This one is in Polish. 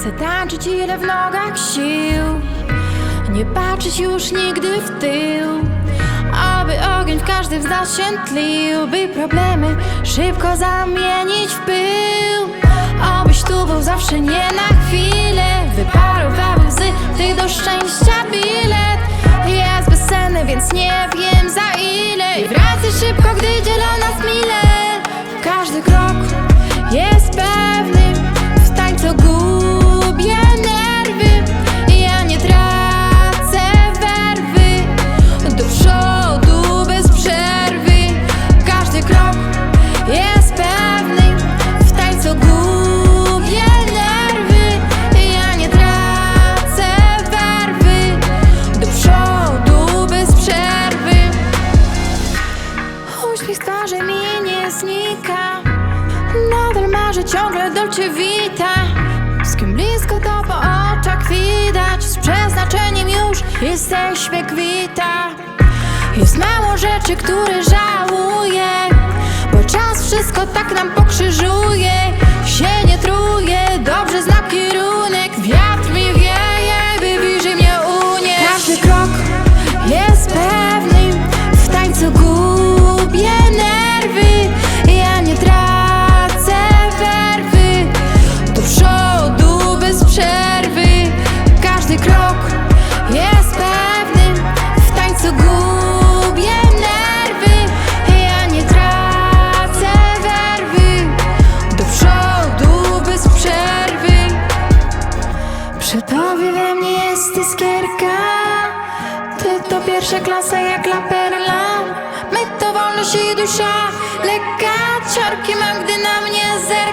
Chcę tańczyć ile w nogach sił. Nie patrzeć już nigdy w tył. Aby ogień w każdym z nas się tlił By problemy szybko zamienić w pył. Obyś tu był zawsze nie na chwilę. Wyparowały łzy, ty do szczęścia bilet. Jest bezsenny, więc nie wiem za ile. I wracaj szybko, gdy dzielą nas mile. Każdy krok jest pewny znika. Nadal marzę ciągle dolce vita Z kim blisko to po oczach widać. Z przeznaczeniem już jesteśmy kwita. Jest mało rzeczy, które żałuję Bo czas wszystko tak nam pokrzyżuje Do przodu bez przerwy. Każdy krok jest pewny W tańcu gubię nerwy. Ja nie tracę werwy. Do przodu bez przerwy. Przy tobie we mnie jest iskierka. Ty to pierwsza klasa jak la perla. My to wolność i dusza. Lekka Ciarki mam, gdy na mnie zerkasz